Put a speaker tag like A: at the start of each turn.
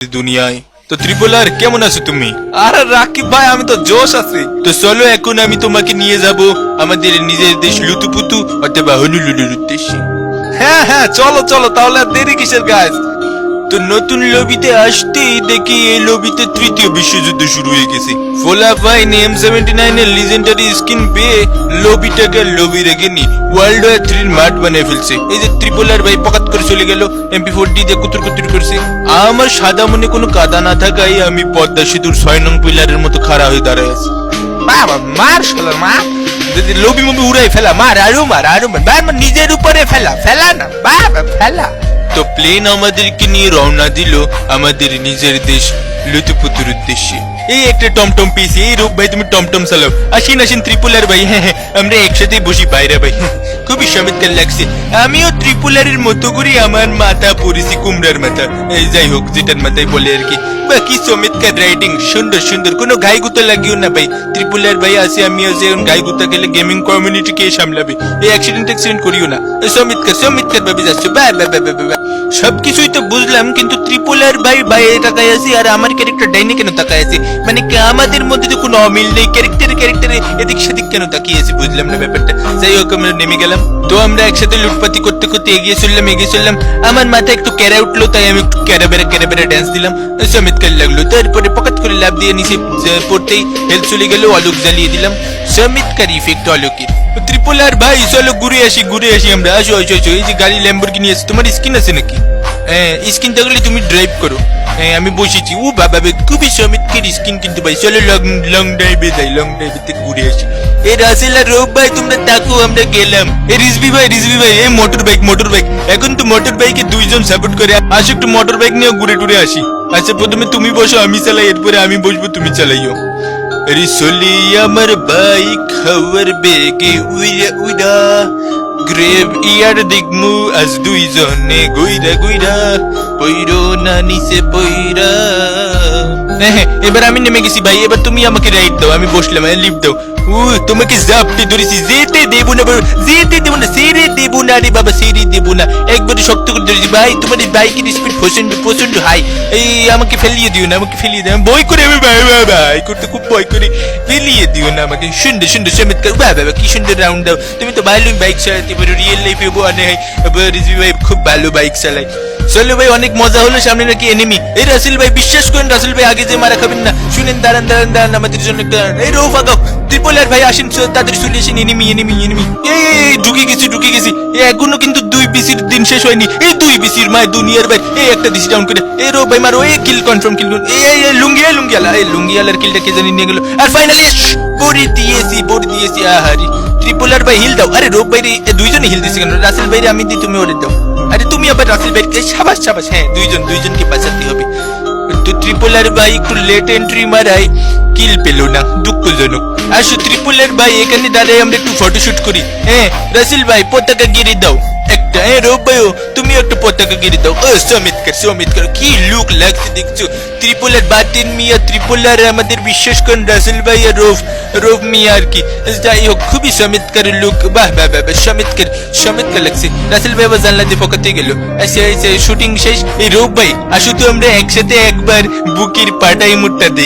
A: দুনিয়ায়। তো ত্রিপোলার কেমন আছো তুমি? আরে রাকিব ভাই আমি তো জোশ আছি। তো চলো এখন আমি তোমাকে নিয়ে যাব আমাদের নিজের দেশ লুতুপুতু অথবা হনুলুলুর উদ্দেশ্যে হ্যাঁ হ্যাঁ চলো চলো তাহলে আর দেরি কিসের গাছ তো নতুন লবিতে আসতেই দেখি এই লবিতে তৃতীয় বিশ্বযুদ্ধ শুরু হয়ে গেছে। ফোলা এম সেভেন্টি নাইন এর লিজেন্ডারি স্কিন পেয়ে লবিটাকে লবি রেখে নি ওয়ার্ল্ড ওয়ার থ্রির মাঠ বানিয়ে ফেলছে। এই যে ত্রিপোলার ভাই পকাত করে চলে গেল এমপি ফোর ডি দিয়ে কুতুর কুতুর করছে। আমার সাদা মনে কোনো কাদা না থাকাই আমি পদ্মা সেতুর ছয় নং পিলারের মতো খাড়া হয়ে দাঁড়ায় আছি। বাবা, মার শালা, মা। লবি মবি উড়াই ফেলা, মার, আরও মার আরও মার। নিজের উপরে ফেলা ফেলা না, বাবা, ফেলা। তো প্লেন আমাদেরকে নিয়ে রওনা দিল আমাদের নিজের দেশ লুতুপুতুর উদ্দেশ্যে। এই একটা টমটম পেয়েছি। এই রূপ ভাই, তুমি টমটম চালাও। আসিন আসিন, ত্রিপুলার ভাই হ্যাঁ হ্যাঁ আমরা একসাথে বসি বাইরে ভাই। খুবই চমৎকার লাগছে। আমিও ত্রিপুলারের মতো করে আমার মাথা পরেছি কুমড়ার মাথা। যাই হোক, যেটার মাথায় বলে আর কি। বাকি রাইডিং সুন্দর সুন্দর। কোনো গাই গুতা লাগিও না ভাই। ত্রিপুলার ভাই আছে আমি আছে এখন গাই গুতা খেলে গেমিং কমিউনিটি কে সামলাবে। এই অ্যাক্সিডেন্ট অ্যাক্সিডেন্ট করিও না। চমৎকার চমৎকার ভাবে যাচ্ছ। সবকিছুই তো বুঝলাম, কিন্তু ত্রিপুলার ভাই বাইরে তাকায় আছি, আর আমার ক্যারেক্টার ডাইনে কেন তাকায় আছে? মানে কি আমাদের মধ্যে তো কোনো অমিল নেই? ক্যারেক্টারে ক্যারেক্টারে এদিক সেদিক কেন তাকিয়ে আছে বুঝলাম না ব্যাপারটা। যাই হোক, আমরা নেমে গেলাম। তো আমরা একসাথে লুটপাতি করতে করতে এগিয়ে চললাম এগিয়ে চললাম। আমার মাথায় একটু ক্যারা উঠল তাই আমি একটু ক্যারা বেড়া ক্যারা বেড়া ড্যান্স দিলাম। চমৎকার লাগল। তারপরে পকাত করে লাভ দিয়ে নিচে পড়তেই হেলথ চলে গেল আলোক জ্বালিয়ে দিলাম। চমৎকার ইফেক্ট আলোকের ত্রিপুলার ভাই চলো ঘুরে আসি ঘুরে আসি আমরা। আসো আসো আসো। এই যে গাড়ি ল্যাম্বরগিনি আছে তোমার স্কিন আছে নাকি? হ্যাঁ স্কিন থাকলে তুমি ড্রাইভ করো। হ্যাঁ আমি বসেছি। ও বাবা বে, খুবই চমৎকার স্কিন কিন্তু ভাই। চলো লং লং ড্রাইভে যাই লং ড্রাইভে থেকে ঘুরে আসি। এ রাসেল আর রোব ভাই তোমরা তাকো আমরা গেলাম। এ রিজবি ভাই রিজবি ভাই এ মোটর বাইক মোটর বাইক এখন তো মোটর বাইকে দুইজন সাপোর্ট করে। আসো একটু মোটর বাইক নিয়ে ঘুরে টুরে আসি। আচ্ছা প্রথমে তুমি বসো আমি চালাই এরপরে আমি বসবো তুমি চালাইও। রিসলি আমার বাইক খাওয়ার বেগে উইরা উইরা গ্রেভ ইয়ার দিগমু আজ দুইজনে গুইরা গুইরা পইরো না নিচে পইরা হ্যাঁ এবার আমি নেমে গেছি ভাই এবার তুমি আমাকে রাইড দাও আমি বসলাম লিফট দাও উ তোমাকে জাপটি ধরেছি যেতে দেবো না বাবা, যেতে দেবো না সেরে দেবো না বাবা সেরে দেবো না একবারে শক্ত করে ধরেছি ভাই তোমার এই বাইকের স্পিড প্রচণ্ড প্রচণ্ড হাই এই আমাকে ফেলিয়ে দিও না আমাকে ফেলিয়ে দিও। ভয় করে আমি ভাই ভাই ভাই করতে খুব ভয় করে ফেলিয়ে দিও না আমাকে। সুন্দর সুন্দর চমৎকার বাবা বাবা কি সুন্দর রাউন্ড দাও তুমি তো ভালো বাইক চালাতে পারো। রিয়েল লাইফে মনে হয়। রিজভি ভাই খুব ভালো বাইক চালায়। চলো ভাই অনেক মজা হলো সামনে নাকি এনিমি এই রাসেল ভাই বিশ্বাস করেন রাসেল ভাই আগে যে মারা খাবেন না। শুনেন দাঁড়ান দাঁড়ান দাঁড়ান। আমাদের জন্য একটা এই রো ফাগাও ত্রিপোলার ভাই, আসেন তাড়াতাড়ি চলে আসেন এনিমি এনিমি এনিমি এই ঢুকে গেছি ঢুকে গেছি। এখনও কিন্তু দুই বিসির দিন শেষ হয়নি। এই দুই বিসির মায় দুনিয়ার ভাই, এই একটা দিছি ডাউন করে। এই রো ভাই, মারো, এই কিল কনফার্ম কিল এই এই লুঙ্গিয়া লুঙ্গিয়ালা এই লুঙ্গিয়ালার কিলটা কে জানি নিয়ে গেল। আর ফাইনালি বড়ি দিয়েছি বড়ি দিয়েছি, আহারি। ত্রিপোলার ভাই হিল দাও। আরে রোব ভাই দুইজনে হিল দিছে কেন? রাসেল ভাই আমি দিই তুমি ওরে দাও। আরে তুমি আবার রাসেল ভাইকে সাবাস সাবাস। হ্যাঁ দুইজন, দুইজনকে বাঁচাতে হবে। তো ত্রিপোলার ভাই একটু লেট এন্ট্রি মারায় কিল পেল না, দুঃখজনক। আসো ত্রিপোলার ভাই, এখানে দাঁড়াই আমরা একটু ফটোশুট করি। হ্যাঁ রাসেল ভাই, পতাকা গিরে দাও। একটা হ্যাঁ রোব ভাইও, তুমি একটা পতাকা গিরে দাও ও সমিতকার সমিতকার কি লুক লাগছে দেখছ ত্রিপোলার বাতিন মিয়া ত্রিপোলার আমাদের বিশ্বাস করেন রাসেল ভাই আর রোফ রোফ মিয়া আর কি যাই হোক খুবই চমৎকার লুক বাহ বাহ বাহ বাহ, চমৎকার চমৎকার লাগছে রাসেল ভাই আবার জানলা দিয়ে পকাতে গেল আচ্ছা আচ্ছা শুটিং শেষ এই রোব ভাই আসো তো আমরা একসাথে একবার বুকির পাটাই মুটটা দেই